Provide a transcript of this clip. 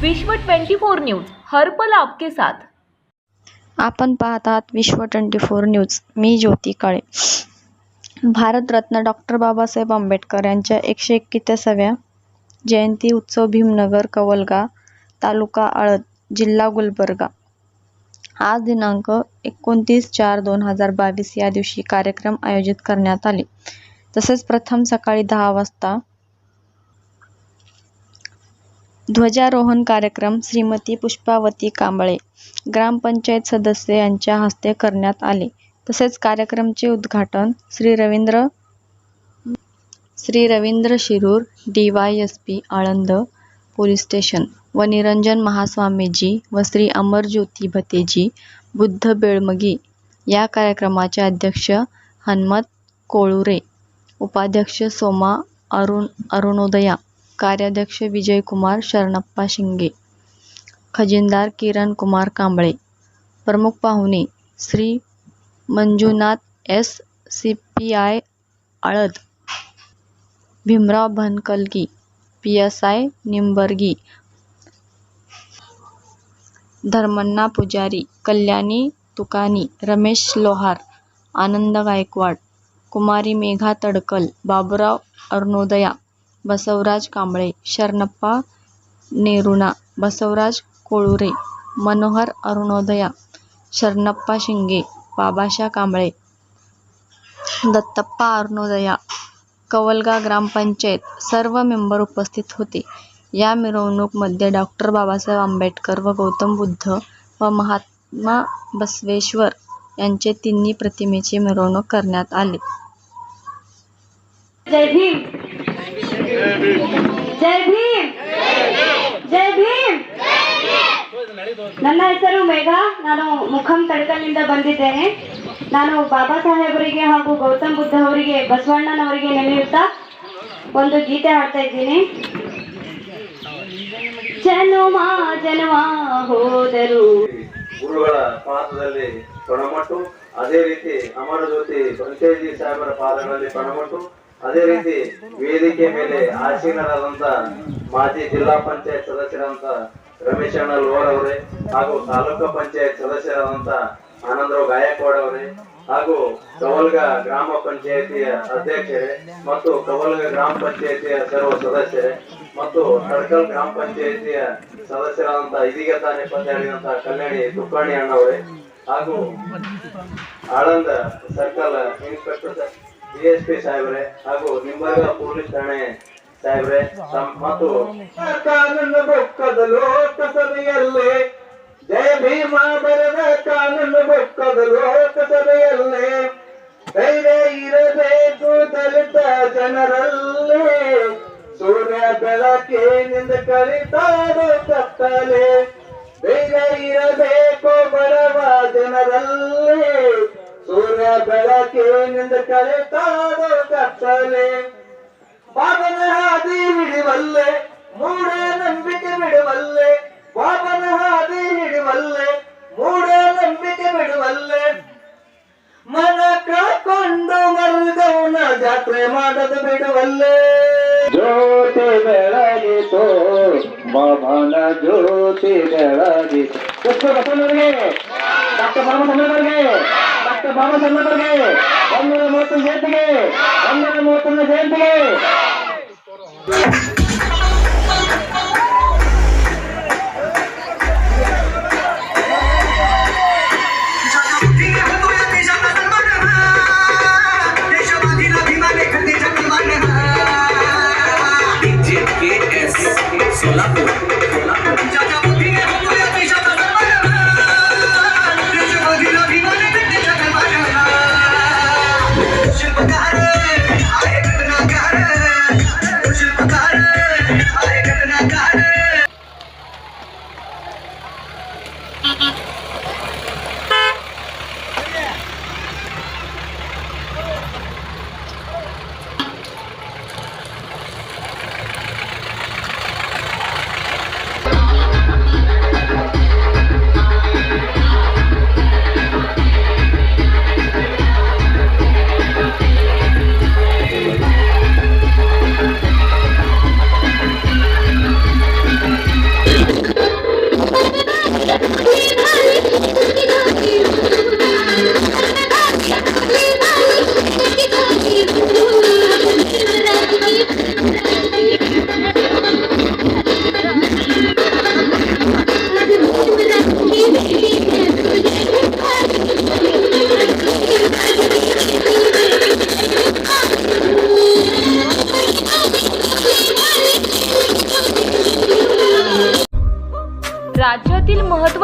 विश्व 24 न्यूज हर्पल आपके साथ. आपण पाहत आहात विश्व ट्वेंटी फोर न्यूज. मी ज्योती काळे. भारतरत्न डॉक्टर बाबासाहेब आंबेडकर यांच्या एकशे एक्केचाळीसाव्या जयंती उत्सव भीमनगर कवलगा तालुका आळद जिल्हा गुलबर्गा. आज दिनांक एकोणतीस चार दोन हजार बावीस या दिवशी कार्यक्रम आयोजित करण्यात आले. तसेच प्रथम सकाळी दहा वाजता ध्वजारोहण कार्यक्रम श्रीमती पुष्पावती कांबळे ग्रामपंचायत सदस्य यांच्या हस्ते करण्यात आले. तसेच कार्यक्रमचे उद्घाटन Shri Ravindra Shri Ravindra Shirur D Y S P Aland police station व निरंजन महास्वामीजी व श्री अमरज्योती भतेजी बुद्ध बेळमगी या कार्यक्रमाचे अध्यक्ष हनुमत कोळुरे उपाध्यक्ष सोमा अरुण अरुणोदया कार्याध्यक्ष विजयकुमार शरणप्पा शिंगे खजिनदार किरण कुमार कांबळे प्रमुख पाहुणे Shri Manjunath S C P I Aland Bhimrao Bhankalgi P S I Nimbargi Dharmanna Pujari Kalyani Tukani Ramesh लोहार आनंद गायकवाड कुमारी मेघा तडकल बाबुराव अरुणोदया बसवराज कांबळे शरणप्पा नेरुणा बसवराज कोळुरे मनोहर अरुणोदया शरणप्पा शिंगे बाबाशा कांबळे दत्तप्पा अरुणोदया कवलगा ग्रामपंचायत सर्व मेंबर उपस्थित होते. या मिरवणूकमध्ये डॉक्टर बाबासाहेब आंबेडकर व गौतम बुद्ध व महात्मा बसवेश्वर यांचे तिन्ही प्रतिमेची मिरवणूक करण्यात आली. जय भीम ಜೈ ಭೀಮ್ ಜೈ ಭೀಮ್ ನನ್ನ ಹೆಸರು ಮೇಘ. ನಾನು ಮುಖಂ ತಡಕಲ್ನಿಂದ ಬಂದಿದ್ದೇನೆ. ನಾನು ಬಾಬಾ ಸಾಹೇಬರಿಗೆ ಹಾಗೂ ಗೌತಮ್ ಬುದ್ಧ ಅವರಿಗೆ ಬಸವಣ್ಣನವರಿಗೆ ನೆನೆಯುತ್ತಾ ಒಂದು ಗೀತೆ ಹಾಡ್ತಾ ಇದ್ದೀನಿ. ಜನುಮ ಜನುಮ ಹೋದರು. ಗುರುಗಳ ಪಾದದಲ್ಲಿ ಪಣಮಟ್ಟು ಅದೇ ರೀತಿ ಅಮರ ಜ್ಯೋತಿ ಸಾಹೇಬರ ಪಾದಗಳಲ್ಲಿ ಪಣಮಟ್ಟು ಅದೇ ರೀತಿ ವೇದಿಕೆ ಮೇಲೆ ಆಸೀನರಾದಂತ ಮಾಜಿ ಜಿಲ್ಲಾ ಪಂಚಾಯತ್ ಸದಸ್ಯರಾದಂತ ರಮೇಶ್ ಅಣ್ಣ ಲೋರ್ ಅವರೇ ಹಾಗೂ ತಾಲೂಕು ಪಂಚಾಯತ್ ಸದಸ್ಯರಾದಂತ ಆನಂದರಾವ್ ಗಾಯಕ್ವಾಡ್ ಅವರೇ ಹಾಗೂ ಕವಲ್ಗ ಗ್ರಾಮ ಪಂಚಾಯತಿಯ ಅಧ್ಯಕ್ಷರೇ ಮತ್ತು ಕವಲ್ಗ ಗ್ರಾಮ ಪಂಚಾಯತಿಯ ಸರ್ವ ಸದಸ್ಯರೇ ಮತ್ತು ತಡ್ಕಲ್ ಗ್ರಾಮ ಪಂಚಾಯತಿಯ ಸದಸ್ಯರಾದಂತ ಇದೀಗ ತಾನೇ ಪಂಚಾಯತಿದಂತ ಕಲ್ಯಾಣಿ ತುಪ್ಪಾಣಿ ಅಣ್ಣವರೇ ಹಾಗೂ Aland circle inspector D S P ಸಾಹೇಬ್ರೆ, ಹಾಗೂ ನಿಂಬರ್ಗ ಪೊಲೀಸ್ ಠಾಣೆ ಸಾಹೇಬ್ರೆ ಮತ್ತು ಕಾನೂನು ಬೊಕ್ಕದ ಲೋಕಸಭೆಯಲ್ಲಿ ಜಯ ಭೀಮ ಬರೆದ ಕಾನೂನು ಬೊಕ್ಕದ ಲೋಕಸಭೆಯಲ್ಲಿ ಧೈರ್ಯ ಇರಬೇಕು ದಲಿತ ಜನರಲ್ಲಿ. ಸೂರ್ಯ ಬೆಳಕಿನಿಂದ ಕಲಿತಾದ ಕತ್ತಲೆ, ಧೈರ್ಯ ಇರಬೇಕು ಬಡವ ಜನರಲ್ಲಿ. ಬೆಳಕಿನಿಂದ ಕಲಿತಾರೋ ಕತ್ತಲೆ. ಬಾಬನ ಹಾದಿ ಹಿಡಿವಲ್ಲೆ, ಮೂಢ ನಂಬಿಕೆ ಬಿಡುವಲ್ಲೆ. ಬಾಬನ ಹಾದಿ ಹಿಡಿವಲ್ಲೆ, ಮೂಢ ನಂಬಿಕೆ ಬಿಡುವಲ್ಲೆ. ಮನ ಕಳ್ಕೊಂಡು ಮರುಗೌನ ಜಾತ್ರೆ ಮಾಡದು ಬಿಡುವಲ್ಲೆ. ಜ್ಯೋತಿ ಬೆಳಗಿತು ಬಾಬನ ಜ್ಯೋತಿ ಬೆಳಗಿತು. ಡಾಕ್ಟರ್ ಬಸವಣ್ಣವರಿಗೆ ಡಾಕ್ಟರ್ ಸಾಹೇಬರಿಗೆ ಡಾಕ್ಟರ್ ಬಾಬಾ ಸಾಹೇಬ್ ಅವರಿಗೆ ಒಂದೂರ ಮೂವತ್ತೊಂದು ಜಯಂತಿಗೆ ಒಂದೂರ ಮೂವತ್ತೊಂದು ಜಯಂತಿಗೆ सोलापुर सोलापुर